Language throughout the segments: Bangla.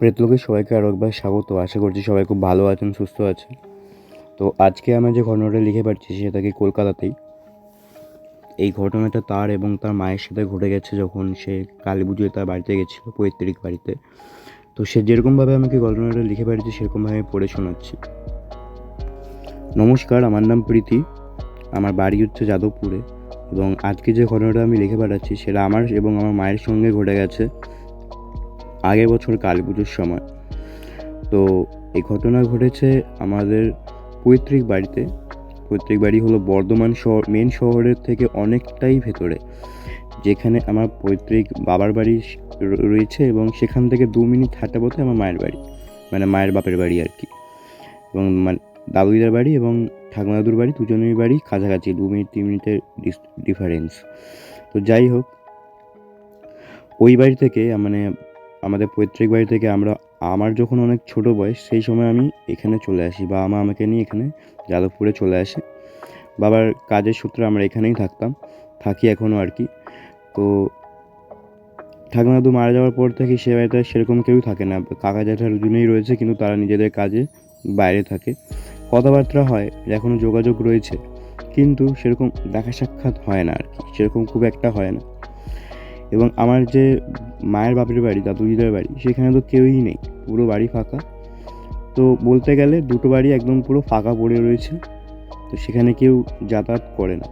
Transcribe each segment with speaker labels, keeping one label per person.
Speaker 1: প্রেতলোকে সবাইকে আরও একবার স্বাগত। আশা করছি সবাই খুব ভালো আছেন, সুস্থ আছেন। তো আজকে আমরা যে ঘটনাটা লিখে পাচ্ছি সেটা কি কলকাতাতেই? এই ঘটনাটা তার এবং তার মায়ের সাথে ঘটে গেছে যখন সে কালী পুজোয় তার বাড়িতে গেছিল, পৈতৃক বাড়িতে। তো সে যেরকমভাবে আমাকে ঘটনাটা লিখে পাঠিয়েছে, সেরকমভাবে আমি পড়ে শোনাচ্ছি। নমস্কার, আমার নাম প্রীতি। আমার বাড়ি হচ্ছে যাদবপুরে এবং আজকে যে ঘটনাটা আমি লিখে পাঠাচ্ছি সেটা আমার এবং আমার মায়ের সঙ্গে ঘটে গেছে। আগের বছর কালী পুজোর সময়। তো এই ঘটনা ঘটেছে আমাদের পৈতৃক বাড়িতে। পৈতৃক বাড়ি হলো বর্ধমান শহর মেন শহরের থেকে অনেকটাই ভেতরে। যেখানে আমার পৈতৃক বাবার বাড়ি রয়েছে এবং সেখান থেকে দু মিনিট হাঁটা পথে আমার মায়ের বাড়ি। মানে মায়ের বাপের বাড়ি আর কি। এবং মানে দাদুদিদার বাড়ি এবং ঠাকুমা দাদুর বাড়ি দুজনের বাড়ি কাছাকাছি, দু মিনিট, তিন মিনিটের ডিফারেন্স তো যাই হোক, ওই বাড়ি থেকে মানে আমাদের পৈতৃক বাড়ি থেকে আমরা, আমার যখন অনেক ছোট বয়স, সেই সময় আমি এখানে চলে আসি বাবা মা আমাকে নিয়ে এখানে যাদবপুরে চলে আসে। বাবার কাজের সূত্রে আমরা এখানেই থাকতাম, থাকি এখনও আর কি। তো ঠাকুমা দাদু মারা যাওয়ার পর থেকে সে বাড়িতে সেরকম কেউ থাকে না। কাকা জ্যাঠার দুজনেই রয়েছে, কিন্তু তারা নিজেদের কাজে বাইরে থাকে। কথাবার্তা হয় এখনও যোগাযোগ রয়েছে, কিন্তু সেরকম দেখা সাক্ষাৎ হয় না আর কি। সেরকম খুব একটা হয় না। এবং আমার যে মায়ের বাপের বাড়ি, দাদু দিদার বাড়ি, সেখানে তো কেউই নেই, পুরো বাড়ি ফাঁকা। তো বলতে গেলে দুটো বাড়ি একদম পুরো ফাঁকা পড়ে রয়েছে, তো সেখানে কেউ যাতায়াত করে না।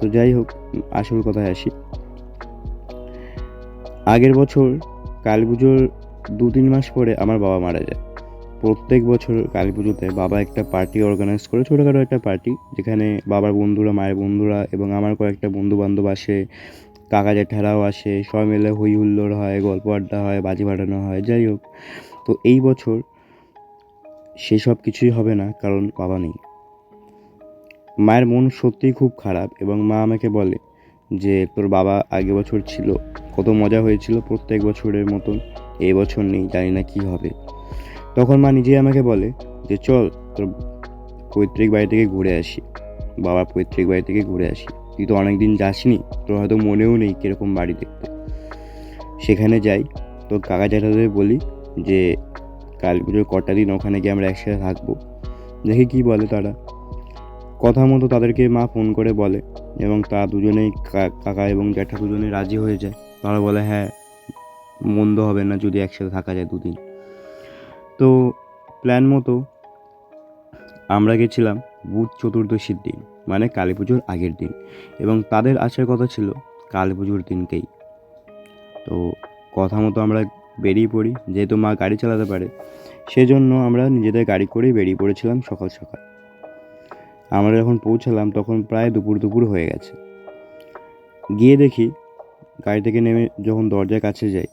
Speaker 1: তো যাই হোক, আসল কথায় আসি। আগের বছর কালী পুজোর দু তিন মাস পরে আমার বাবা মারা যায়। প্রত্যেক বছর কালী পুজোতে বাবা একটা পার্টি অর্গানাইজ করে, ছোটোখাটো একটা পার্টি, যেখানে বাবার বন্ধুরা, মায়ের বন্ধুরা এবং আমার কয়েকটা বন্ধু বান্ধব আসে কাকা জ্যাঠারাও আসে, সবাই মিলে হই হুল্লোড় হয়, গল্প আড্ডা হয়, বাজি ফাটানো হয়, যাই হোক। তো এই বছর সেসব কিছুই হবে না, কারণ বাবা নেই। মায়ের মন সত্যিই খুব খারাপ এবং মা আমাকে বলে যে, তোর বাবা আগে বছর ছিল, কত মজা হয়েছিল প্রত্যেক বছরের মতন এই বছর নেই, জানি না কি হবে। তখন মা নিজেই আমাকে বলে যে, চল তোর পৈতৃক বাড়ি থেকে ঘুরে আসি, বাবার পৈতৃক বাড়ি থেকে ঘুরে আসি। তুই তো অনেক দিন যাসনি, তোর হয়তো মনেও নেই কীরকম বাড়ি দেখতে। সেখানে যাই তো কাকা জ্যাঠাদের বলি যে, কালী পুজোর কটা দিন ওখানে গিয়ে আমরা একসাথে থাকব। দেখি কী বলে তারা। কথা মতো তাদেরকে মা ফোন করে বলে এবং তারা দুজনেই কাকা এবং জ্যাঠা দুজনেই রাজি হয়ে যায়। তারা বলে হ্যাঁ মন্দ হবে না যদি একসাথে থাকা যায় দুদিন। তো প্ল্যান মতো আমরা গেছিলাম বুধ চতুর্দশীর দিন। মানে কালী পুজোর আগের দিন। এবং তাদের আসার কথা ছিল কালী পুজোর দিনকেই। তো কথা মতো আমরা বেরিয়ে পড়ি, যেহেতু মা গাড়ি চালাতে পারে, সেজন্য আমরা নিজেদের গাড়ি করেই বেরিয়ে পড়েছিলাম সকাল সকাল। আমরা যখন পৌঁছালাম, তখন প্রায় দুপুর দুপুর হয়ে গেছে। গিয়ে দেখি গাড়ি থেকে নেমে যখন দরজার কাছে যাই,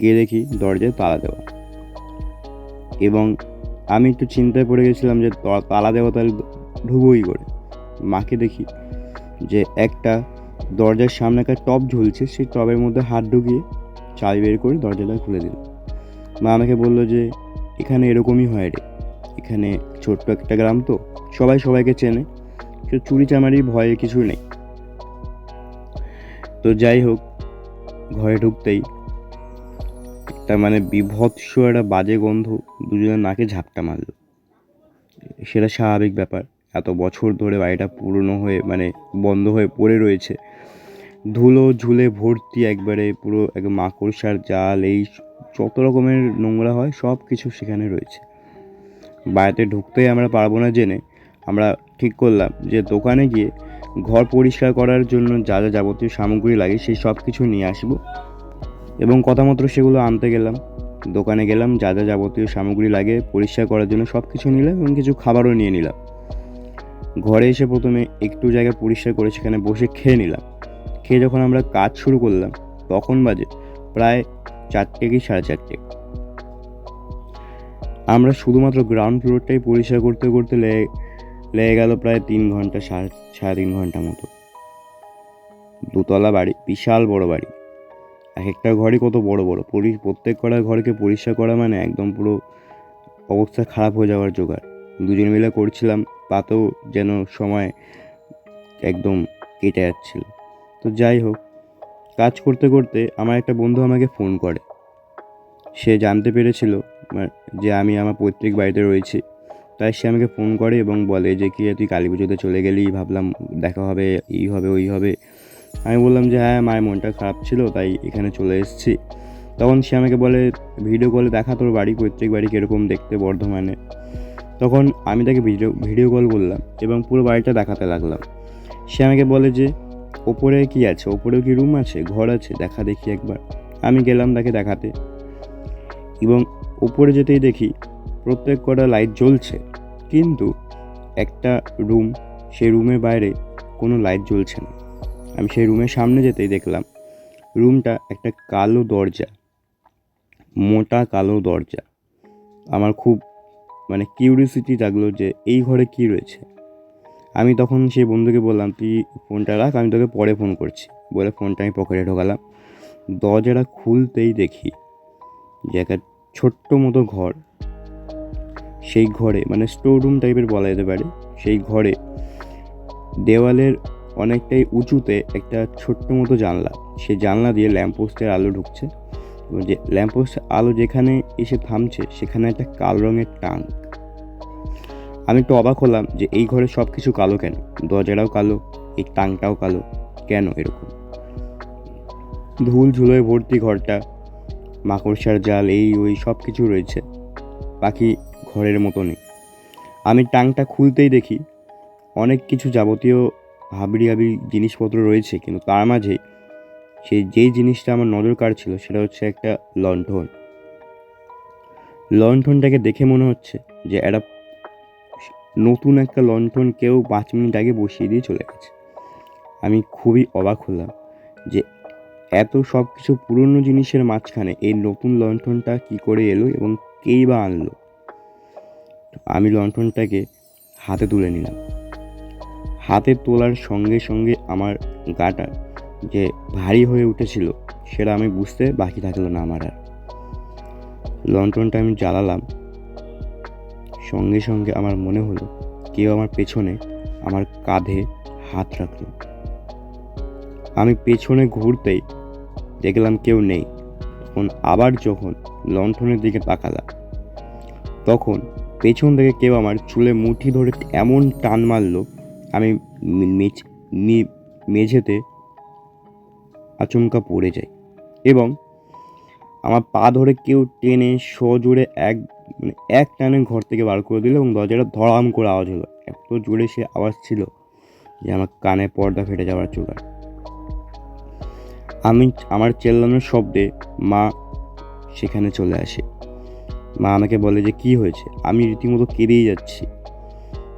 Speaker 1: গিয়ে দেখি দরজায় তালা দেওয়া। এবং আমি একটু চিন্তায় পড়ে গেছিলাম যে তালা দেওয়া তাহলে ঢুকবোই করে। মাকে দেখি যে একটা দরজার সামনে একটা টব ঝুলছে, সেই টবের মধ্যে হাত ঢুকিয়ে চাবি বের করে দরজাটা খুলে দিল। মা আমাকে বলল যে, এখানে এরকমই হয় রে। এখানে ছোট্ট একটা গ্রাম তো, সবাই সবাইকে চেনে। কেউ চুরি চামারির ভয়ে কিছু নেই। তো যাই হোক, ঘরে ঢুকতেই একটা মানে বিভৎস একটা বাজে গন্ধ দুজনের নাকে ঝাপটা মারলো। সেটা স্বাভাবিক ব্যাপার। এত বছর ধরে বাড়িটা পুরনো হয়ে মানে বন্ধ হয়ে পড়ে রয়েছে। ধুলো ঝুলে ভর্তি একবারে পুরো এক মাকড়সার জাল, এই যত রকমের নোংরা হয় সব কিছু সেখানে রয়েছে। বাড়িতে ঢুকতেই আমরা পারব না জেনে আমরা ঠিক করলাম যে দোকানে গিয়ে ঘর পরিষ্কার করার জন্য যা যা যাবতীয় সামগ্রী লাগে সেই সব কিছু নিয়ে আসব। এবং কথা মতো সেগুলো আনতে গেলাম। দোকানে গেলাম, যা যা যাবতীয় সামগ্রী লাগে পরিষ্কার করার জন্য সব কিছু নিলাম এবং কিছু খাবারও নিয়ে নিলাম। ঘরে এসে প্রথমে একটু জায়গা পরিষ্কার করে সেখানে বসে খেয়ে নিলাম। খেয়ে যখন আমরা কাজ শুরু করলাম, তখন বাজে প্রায় চারটে কি সাড়ে চারটে। আমরা শুধুমাত্র গ্রাউন্ড ফ্লোরটাই পরিষ্কার করতে করতে লেগে লেগে গেল প্রায় তিন ঘণ্টা, সাড়ে সাড়ে তিন ঘণ্টা মতো। দোতলা বাড়ি, বিশাল বড় বাড়ি। এক একটা ঘরই কত বড় বড়। পরি, প্রত্যেক কটা ঘরকে পরিষ্কার করা মানে একদম পুরো অবস্থা খারাপ হয়ে যাওয়ার জোগাড়। দুজন মিলে করছিলাম, তাতেও যেন সময় একদম কেটে যাচ্ছিল। তো যাই হোক, কাজ করতে করতে আমার একটা বন্ধু আমাকে ফোন করে। সে জানতে পেরেছিল যে আমি আমার পৈতৃক বাড়িতে রয়েছি। তাই সে আমাকে ফোন করে এবং বলে যে, কি তুই কালী পুজোতে চলে গেলি? ভাবলাম, দেখা হবে, এই হবে, ওই হবে। আমি বললাম যে হ্যাঁ মায়ের মনটা খারাপ ছিল, তাই এখানে চলে এসেছি। তখন সে আমাকে বলে, ভিডিও কলে দেখা, তোর বাড়ি, পৈতৃক বাড়ি কীরকম দেখতে বর্ধমানে? তখন আমি তাকে ভিডিও ভিডিও কল করলাম এবং পুরো বাড়িটা দেখাতে লাগলাম। সে আমাকে বলে যে, ওপরে কি আছে? ওপরেও কি রুম আছে? ঘর আছে? দেখা দেখি একবার। আমি গেলাম তাকে দেখাতে। এবং ওপরে যেতেই দেখি, প্রত্যেক কটা লাইট জ্বলছে। কিন্তু একটা রুম সেই রুমের বাইরে কোনো লাইট জ্বলছে না। আমি সেই রুমের সামনে যেতেই দেখলাম রুমটা একটা কালো দরজা, মোটা কালো দরজা। আমার খুব মানে কিউরিয়াসিটি জাগলো যে এই ঘরে কি রয়েছে? আমি তখন সেই বন্ধুকে বললাম, তুই ফোনটা রাখ, আমি তোকে পরে ফোন করছি। বলে ফোনটা আমি পকেটে ঢোকালাম। দরজাটা খুলতেই দেখি যে একটা ছোট্ট মতো ঘর। সেই ঘরে মানে স্টোর রুম টাইপের বলা যেতে পারে, সেই ঘরে দেওয়ালের অনেকটাই উঁচুতে একটা ছোট্ট মতো জানলা। সেই জানলা দিয়ে ল্যাম্পপোস্টের আলো ঢুকছে। যে ল্যাম্পপোস্টের আলো যেখানে এসে থামছে, সেখানে একটা কালো রঙের টাঙ্ক আমি একটু অবাক হলাম যে এই ঘরে সব কিছু কালো কেন? দরজাটাও কালো, এই টাংটাও কালো, কেন এরকম? ধুল ঝুলোয় ভর্তি ঘরটা, মাকড়সার জাল, এই ওই সব কিছু রয়েছে, বাকি ঘরের মতো নেই আমি টাংটা খুলতেই দেখি, অনেক কিছু যাবতীয় হাবড়ি হাবড়ি জিনিসপত্র রয়েছে, কিন্তু তার মাঝে সেই যেই জিনিসটা আমার নজর কাড়ছিল সেটা হচ্ছে একটা লণ্ঠন। লণ্ঠনটাকে দেখে মনে হচ্ছে যে একটা নতুন একটা লণ্ঠন কেউ পাঁচ মিনিট আগে বসিয়ে দিয়ে চলে গেছে। আমি খুবই অবাক হলাম যে এত সব কিছু পুরনো জিনিসের মাঝখানে এই নতুন লণ্ঠনটা কি করে এলো এবং কেই বা আনলো? আমি লণ্ঠনটাকে হাতে তুলে নিলাম। হাতে তোলার সঙ্গে সঙ্গে আমার গাটা যে ভারী হয়ে উঠেছিল, সেটা আমি বুঝতে বাকি থাকল না আমার আর। লণ্ঠনটা আমি জ্বালালাম। সঙ্গে সঙ্গে আমার মনে হলো, কেউ আমার পেছনে আমার কাঁধে হাত রাখল। আমি পেছনে ঘুরতেই দেখলাম কেউ নেই। তখন আবার যখন লণ্ঠনের দিকে তাকালাম, তখন পেছন থেকে কেউ আমার চুলে মুঠি ধরে এমন টান মারল, আমি মেঝেতে আচমকা পড়ে যাই এবং আমার পা ধরে কেউ টেনে সজোরে এক মানে এক টানে ঘর থেকে বার করে দিল এবং দরজাটা ধড়াম করে আওয়াজ হলো। এত জোরে সে আওয়াজ ছিল যে আমার কানে পর্দা ফেটে যাওয়ার জোগাড় আমি আমার চেল্লানোর শব্দে মা সেখানে চলে আসে। মা আমাকে বলে যে, কি হয়েছে? আমি রীতিমতো কেঁদেই যাচ্ছি।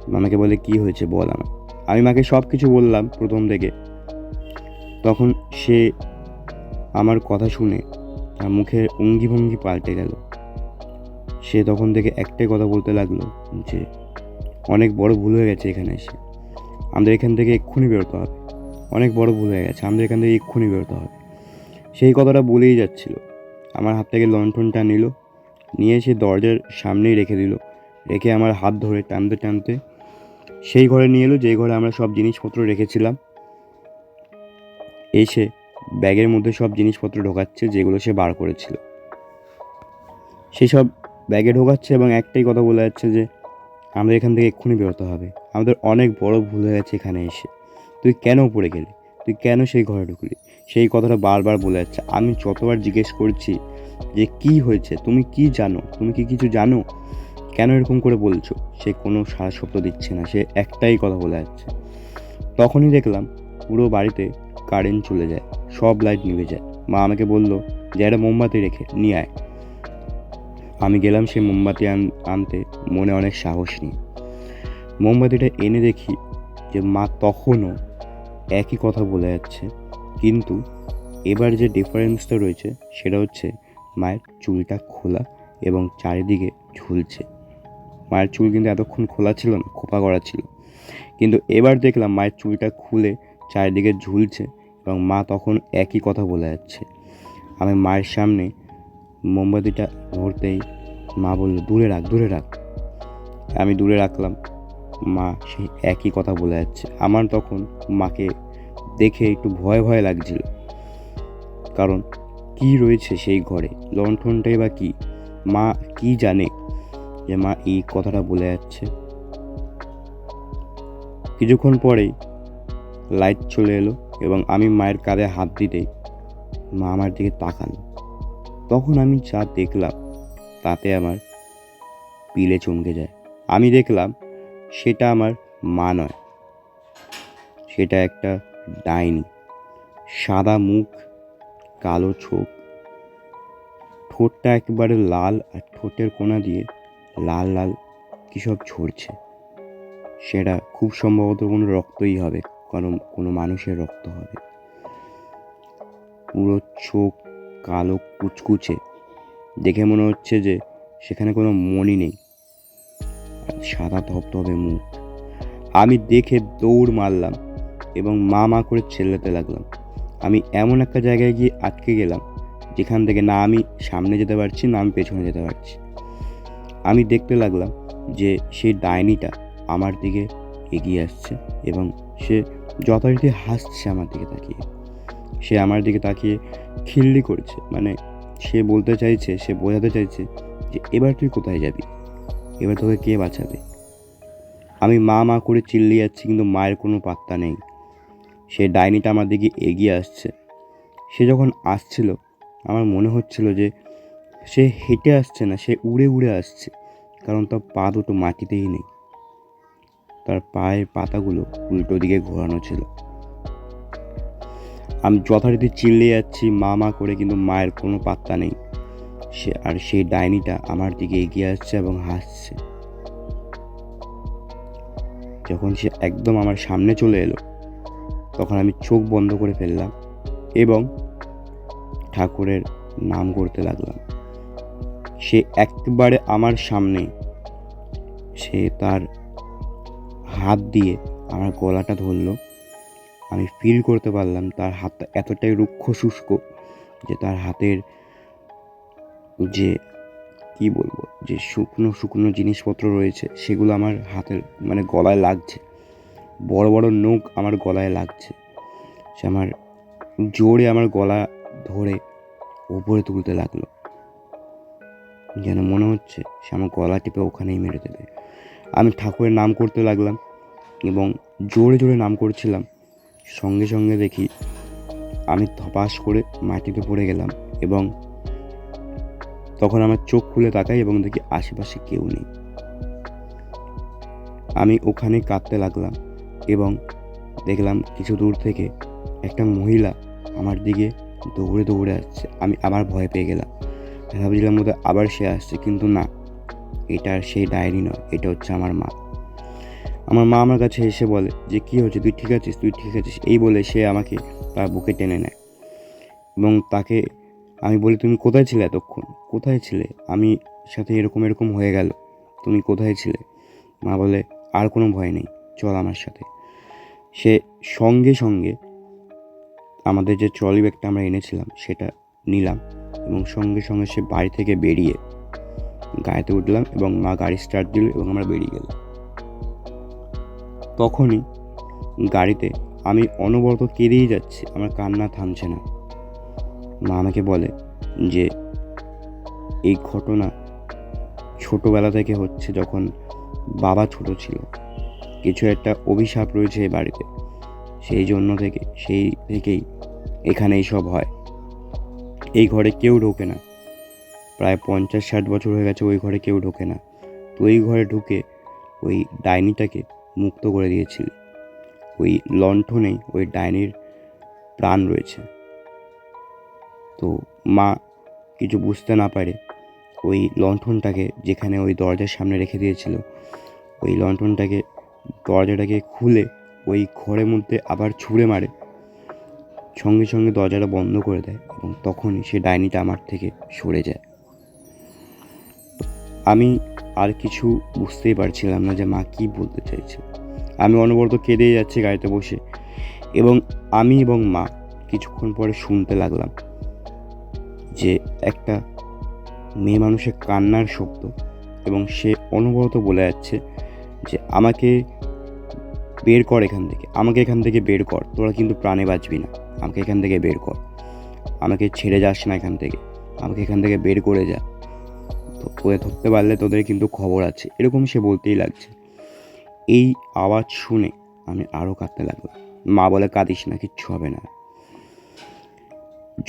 Speaker 1: মা আমাকে বলে, কি হয়েছে? বল আমার আমি মাকে সব কিছু বললাম প্রথম থেকে। তখন সে আমার কথা শুনে তার মুখের অঙ্গি ভঙ্গি পাল্টে গেল। সে তখন থেকে একটাই কথা বলতে লাগল যে, অনেক বড় ভুল হয়ে গেছে এখানে এসে। আমাদের এখান থেকে এক্ষুনি বেরোতে হবে। অনেক বড় ভুল হয়ে গেছে, আমাদের এখান থেকে এক্ষুনি বেরোতে হবে। সেই কথাটা বলেই যাচ্ছিল। আমার হাত থেকে লণ্ঠনটা নিল, নিয়ে সে দরজার সামনেই রেখে দিল। রেখে আমার হাত ধরে টানতে টানতে সেই ঘরে নিয়ে এলো, যেই ঘরে আমরা সব জিনিসপত্র রেখেছিলাম। এসে ব্যাগের মধ্যে সব জিনিসপত্র ঢোকাচ্ছে যেগুলো সে বার করেছিল। সেসব ব্যাগে ঢোকাচ্ছে এবং একটাই কথা বলে যাচ্ছে যে, আমাদের এখান থেকে এক্ষুনি বেরোতে হবে। আমাদের অনেক বড় ভুল হয়ে গেছে এখানে এসে। তুই কেন পড়ে গেলি? তুই কেন সেই ঘরে ঢুকলি? সেই কথাটা বারবার বলে যাচ্ছে। আমি যতবার জিজ্ঞেস করছি যে, কি হয়েছে? তুমি কি জানো? তুমি কি কিছু জানো? কেন এরকম করে বলছো? সে কোনো সারা শব্দ দিচ্ছে না। সে একটাই কথা বলে যাচ্ছে। তখনই দেখলাম পুরো বাড়িতে কারেন্ট চলে যায়, সব লাইট নিভে যায়। মা আমাকে বলল, যে একটা মোমবাতি রেখে, নিয়ে আয়। আমি গেলাম সেই মোমবাতি আন, আনতে, মনে অনেক সাহস নিয়ে। মোমবাতিটা এনে দেখি যে মা তখনও একই কথা বলে যাচ্ছে, কিন্তু এবার যে ডিফারেন্সটা রয়েছে, সেটা হচ্ছে মায়ের চুলটা খোলা এবং চারিদিকে ঝুলছে। মায়ের চুল কিন্তু এতক্ষণ খোলা ছিল না, খোপা করা ছিল। কিন্তু এবার দেখলাম মায়ের চুলটা খুলে চারিদিকে ঝুলছে এবং মা তখন একই কথা বলে যাচ্ছে। আমি মায়ের সামনে মোমবাতিটা ধরতেই মা বলল, দূরে রাখ দূরে রাখ। আমি দূরে রাখলাম। মা সেই একই কথা বলে যাচ্ছে। আমার তখন মাকে দেখে একটু ভয় ভয় লাগছিল। কারণ কি রয়েছে সেই ঘরে? লণ্ঠনটাই বা কি? মা কি জানে যে মা এই কথাটা বলে যাচ্ছে। কিছুক্ষণ পরেই লাইট চলে এলো। এবং আমি মায়ের কাঁধে হাত দিতেই মা আমার দিকে তাকান। তখন আমি যা দেখলাম, তাতে আমার পিলে চমকে যায়। আমি দেখলাম, সেটা আমার মা নয়, সেটা একটা ডাইনি। সাদা মুখ, কালো চোখ ঠোঁটটা একেবারে লাল আর ঠোঁটের কোণা দিয়ে লাল লাল কী সব ঝরছে। সেটা খুব সম্ভবত কোনো রক্তই হবে। কারণ কোনো মানুষের রক্ত হবে। পুরো চোখ কালো কুচকুচে। দেখে মনে হচ্ছে যে সেখানে কোনো মনি নেই। সাদা ধবধবে মুখ। আমি দেখে দৌড় মারলাম এবং মা মা করে চেল্লাতে লাগলাম। আমি এমন একটা জায়গায় গিয়ে আটকে গেলাম, যেখান থেকে না আমি সামনে যেতে পারছি, না আমি পেছনে যেতে পারছি। আমি দেখতে লাগলাম যে সেই ডাইনিটা আমার দিকে এগিয়ে আসছে এবং সে যথারীতি হাসছে আমার দিকে তাকিয়ে। সে আমার দিকে তাকিয়ে খিল্লি করছে মানে সে বলতে চাইছে, সে বোঝাতে চাইছে যে, এবার তুই কোথায় যাবি? এবার তোকে কে বাঁচাবে? আমি মা মা করে চিল্লিয়ে যাচ্ছি, কিন্তু মায়ের কোনো পাত্তা নেই। সে ডাইনিটা আমার দিকে এগিয়ে আসছে। সে যখন আসছিল, আমার মনে হচ্ছিল যে, সে হেঁটে আসছে না, সে উড়ে উড়ে আসছে, কারণ তার পা দুটো মাটিতেই নেই। তার পায়ের পাতাগুলো উল্টো দিকে ঘোরানো ছিল। আমি যথারীতি চিল্লে যাচ্ছি, মা মা করে কিন্তু মায়ের কোনো পাত্তা নেই। সে আর সেই ডাইনিটা আমার দিকে এগিয়ে আসছে এবং হাসছে। যখন সে একদম আমার সামনে চলে এলো, তখন আমি চোখ বন্ধ করে ফেললাম এবং ঠাকুরের নাম করতে লাগলাম। সে একবারে আমার সামনে, সে তার হাত দিয়ে আমার গলাটা ধরলো। আমি ফিল করতে পারলাম তার হাতটা এতটাই রুক্ষ শুষ্ক যে তার হাতের যে, কি বলব, যে শুকনো শুকনো জিনিসপত্র রয়েছে সেগুলো আমার হাতের মানে গলায় লাগছে। বড় বড় নখ আমার গলায় লাগছে। সে আমার জোরে আমার গলা ধরে ওপরে তুলতে লাগল। যেন মনে হচ্ছে সে আমার গলা টিপে ওখানেই মেরে দেবে। আমি ঠাকুরের নাম করতে লাগলাম এবং জোরে জোরে নাম করছিলাম। সঙ্গে সঙ্গে দেখি আমি ধপাস করে মাটিতে পড়ে গেলাম এবং তখন আমার চোখ খুলে তাকাই এবং দেখি আশেপাশে কেউ নেই। আমি ওখানে কাঁদতে লাগলাম এবং দেখলাম কিছু দূর থেকে একটা মহিলা আমার দিকে দৌড়ে দৌড়ে আসছে। আমি আবার ভয় পেয়ে গেলাম। ভাবছিলাম বোধহয় আবার সে আসছে, কিন্তু না। এটা আর সেই ডায়েরি নয়, এটা হচ্ছে আমার মা। আমার মা আমার কাছে এসে বলে যে, কী হচ্ছে তুই ঠিক আছিস? তুই ঠিক আছিস? এই বলে সে আমাকে তার বুকে টেনে নেয়। এবং তাকে আমি বলি, তুমি কোথায় ছিলে এতক্ষণ? কোথায় ছিলে? আমি সাথে এরকম এরকম হয়ে গেল। তুমি কোথায় ছিলে? মা বলে, আর কোনো ভয় নেই। চল আমার সাথে। সে সঙ্গে সঙ্গে আমাদের যে ট্রলি ব্যাগটা আমরা এনেছিলাম, সেটা নিলাম এবং সঙ্গে সঙ্গে সে বাড়ি থেকে বেরিয়ে গাড়িতে উঠলাম এবং মা গাড়ি স্টার্ট দিল এবং আমরা বেরিয়ে গেলাম। তখনই গাড়িতে আমি অনবরত কেঁদেই যাচ্ছি, আমার কান্না থামছে না। মা আমাকে বলে যে, এই ঘটনা ছোটোবেলা থেকে হচ্ছে যখন বাবা ছোট ছিল। কিছু একটা অভিশাপ রয়েছে এই বাড়িতে। সেই জন্য থেকে, সেই থেকেই এখানে সব হয়। এই ঘরে কেউ ঢোকে না। প্রায় পঞ্চাশ ষাট বছর হয়ে গেছে ওই ঘরে কেউ ঢোকে না। তো ওই ঘরে ঢুকে ওই ডাইনিটাকে মুক্ত করে দিয়েছিল। ওই লণ্ঠনেই ওই ডাইনির প্রাণ রয়েছে। তো মা কিছু বুঝতে না পারে ওই লণ্ঠনটাকে যেখানে ওই দরজার সামনে রেখে দিয়েছিল, ওই লণ্ঠনটাকে, দরজাটাকে খুলে ওই ঘরের মধ্যে আবার ছুঁড়ে মারে। সঙ্গে সঙ্গে দরজাটা বন্ধ করে দেয় এবং তখনই সে ডাইনিটা আমার থেকে সরে যায়। আমি আর কিছু বুঝতেই পারছিলাম না যে মা কী বলতে চাইছে। আমি অনবরত কেঁদেই যাচ্ছি গাড়িতে বসে এবং আমি এবং মা কিছুক্ষণ পরে শুনতে লাগলাম যে একটা মেয়ে মানুষের কান্নার শব্দ এবং সে অনবরত বলে যাচ্ছে যে, আমাকে বের কর এখান থেকে, আমাকে এখান থেকে বের কর, তোরা কিন্তু প্রাণে বাঁচবি না, আমাকে এখান থেকে বের কর, আমাকে ছেড়ে যাস না এখান থেকে, আমাকে এখান থেকে বের করে যা। ওকে ধরতে পারলে তোদের কিন্তু খবর আছে। এরকম সে বলতেই লাগছে। এই আওয়াজ শুনে আমি আরও কাঁদতে লাগলাম। মা বলে, কাঁদিস না, কিচ্ছু হবে না।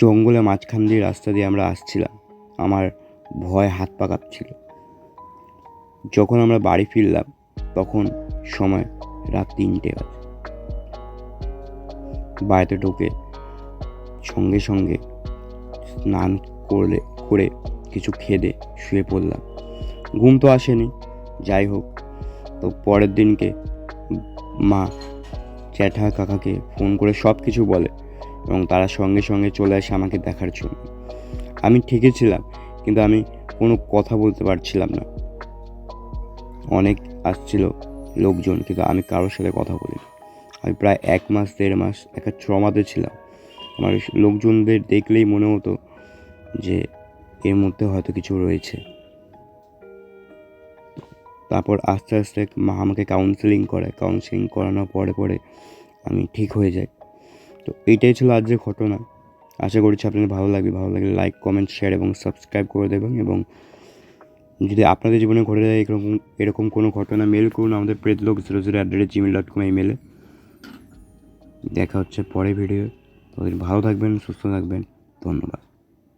Speaker 1: জঙ্গলে মাঝখান দিয়ে রাস্তা দিয়ে আমরা আসছিলাম। আমার ভয় হাত পা কাঁপছিল। যখন আমরা বাড়ি ফিরলাম, তখন সময় রাত তিনটে বাজে। বাড়িতে ঢুকে সঙ্গে সঙ্গে স্নান করলে, করে কিছু খেদে শুয়ে পড়লাম। ঘুম তো আসেনি। যাই হোক, তো পরের দিনকে মা জ্যাঠা কাকাকে ফোন করে সব কিছু বলে এবং তারা সঙ্গে সঙ্গে চলে আসে আমাকে দেখার জন্য। আমি ঠিকই ছিলাম, কিন্তু আমি কোনো কথা বলতে পারছিলাম না। অনেক আসছিল লোকজন, কিন্তু আমি কারোর সাথে কথা বলিনি। আমি প্রায় এক মাস, দেড় মাস একটা ট্রমাতে ছিলাম। আমার লোকজনদের দেখলেই মনে হতো যে এর মধ্যে হয়তো কিছু রয়েছে। তারপর আস্তে আস্তে মা আমাকে কাউন্সেলিং করায় কাউন্সেলিং করানোর পরে পরে আমি ঠিক হয়ে যাই। তো এইটাই ছিল আজকের ঘটনা। আশা করছি আপনাদের ভালো লাগবে। ভালো লাগলে লাইক কমেন্ট শেয়ার এবং সাবস্ক্রাইব করে দেবেন এবং যদি আপনাদের জীবনে ঘটে যায় এরকম এরকম কোনো ঘটনা মেল করুন আমাদের Pretlok zero zero at the Gmail dot com মেলে দেখা হচ্ছে পরে ভিডিও ততদিন ভালো থাকবেন, সুস্থ থাকবেন। ধন্যবাদ।